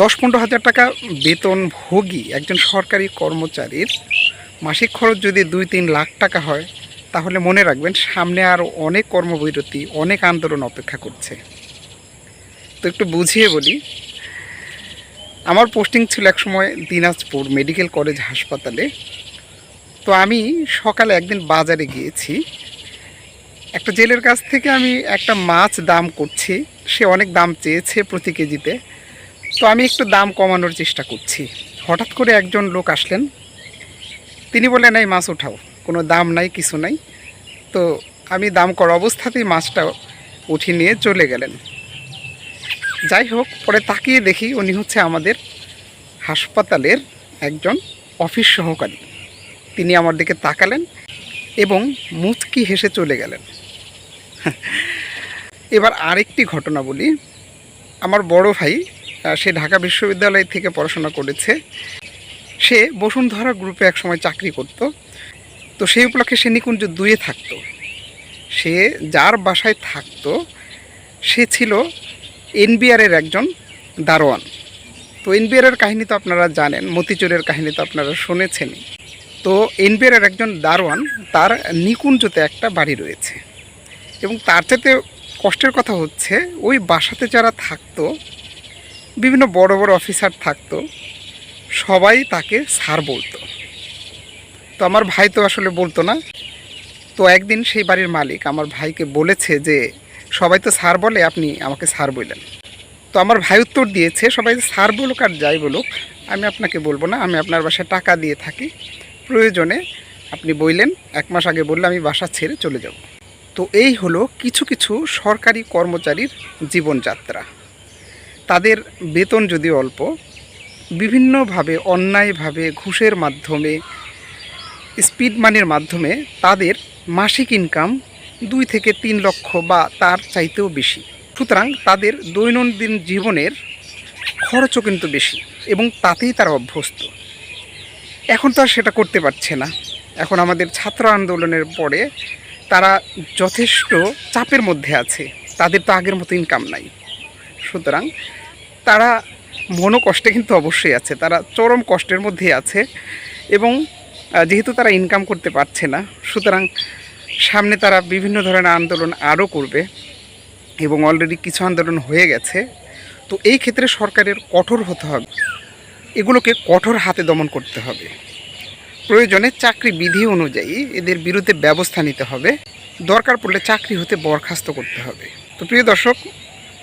দশ পনেরো হাজার টাকা বেতন ভোগী একজন সরকারি কর্মচারীর মাসিক খরচ যদি দুই তিন লাখ টাকা হয়, তাহলে মনে রাখবেন সামনে আরও অনেক কর্মবিরতি, অনেক আন্দোলন অপেক্ষা করছে। তো একটু বুঝিয়ে বলি, আমার পোস্টিং ছিল একসময় দিনাজপুর মেডিকেল কলেজ হাসপাতালে। তো আমি সকালে একদিন বাজারে গিয়েছি। একটা জেলের কাছ থেকে আমি একটা মাছ দাম করছি, সে অনেক দাম চেয়েছে প্রতি কেজিতে। তো আমি একটু দাম কমানোর চেষ্টা করছি। হঠাৎ করে একজন লোক আসলেন। তিনি বললেন, এই মাছ উঠাও, কোনো দাম নাই, কিছু নাই। তো আমি দাম করা অবস্থাতেই মাছটা উঠিয়ে নিয়ে চলে গেলেন। যাই হোক, পরে তাকিয়ে দেখি উনি হচ্ছে আমাদের হাসপাতালের একজন অফিস সহকারী। তিনি আমার দিকে তাকালেন এবং মুচকি হেসে চলে গেলেন। এবার আরেকটি ঘটনা বলি। আমার বড় ভাই সে ঢাকা বিশ্ববিদ্যালয় থেকে পড়াশোনা করেছে। সে বসুন্ধরা গ্রুপে একসময় চাকরি করত। তো সেই উপলক্ষে সে নিকুঞ্জ দুয়ে থাকতো। সে যার বাসায় থাকতো, সে ছিল এনবিআরের একজন দারোয়ান। তো এনবিআরের কাহিনী তো আপনারা জানেন, মতিচুরের কাহিনী তো আপনারা শুনেছেনই তো এনবিআরের একজন দারোয়ান, তার নিকুঞ্জতে একটা বাড়ি রয়েছে। এবং তার চাইতে কষ্টের কথা হচ্ছে, ওই বাসাতে যারা থাকতো বিভিন্ন বড় বড় অফিসার থাকতো। সবাই তাকে স্যার বলতো। তো আমার ভাই তো আসলে বলতো না। তো একদিন সেই বাড়ির মালিক আমার ভাইকে বলেছে যে, সবাই তো স্যার বলে, আপনি আমাকে স্যার বললেন। তো আমার ভাই উত্তর দিয়েছে, সবাই স্যার বলুক আর যাই বলুক, আমি আপনাকে বলব না, আমি আপনার বাসায় টাকা দিয়ে থাকি। প্রয়োজনে আপনি বললেন, এক মাস আগে বললে আমি বাসা ছেড়ে চলে যাব। তো এই হলো কিছু কিছু সরকারি কর্মচারীর জীবনযাত্রা। তাদের বেতন যদি অল্প, বিভিন্নভাবে, অন্যায়ভাবে, ঘুষের মাধ্যমে, স্পিড মানির মাধ্যমে তাদের মাসিক ইনকাম দুই থেকে তিন লক্ষ বা তার চাইতেও বেশি। সুতরাং তাদের দৈনন্দিন জীবনের খরচও কিন্তু বেশি এবং তাতেই তারা অভ্যস্ত। এখন তো আর সেটা করতে পারছে না। এখন আমাদের ছাত্র আন্দোলনের পরে তারা যথেষ্ট চাপের মধ্যে আছে। তাদের তো আগের মতো ইনকাম নাই। সুতরাং তারা মনোকষ্টে কিন্তু অবশ্যই আছে, তারা চরম কষ্টের মধ্যে আছে এবং যেহেতু তারা ইনকাম করতে পারছে না, সুতরাং সামনে তারা বিভিন্ন ধরনের আন্দোলন আরও করবে এবং অলরেডি কিছু আন্দোলন হয়ে গেছে। তো এই ক্ষেত্রে সরকারের কঠোর হতে হবে। এগুলোকে কঠোর হাতে দমন করতে হবে। প্রয়োজনে চাকরি বিধি অনুযায়ী এদের বিরুদ্ধে ব্যবস্থা নিতে হবে। দরকার পড়লে চাকরি হতে বরখাস্ত করতে হবে। তো প্রিয় দর্শক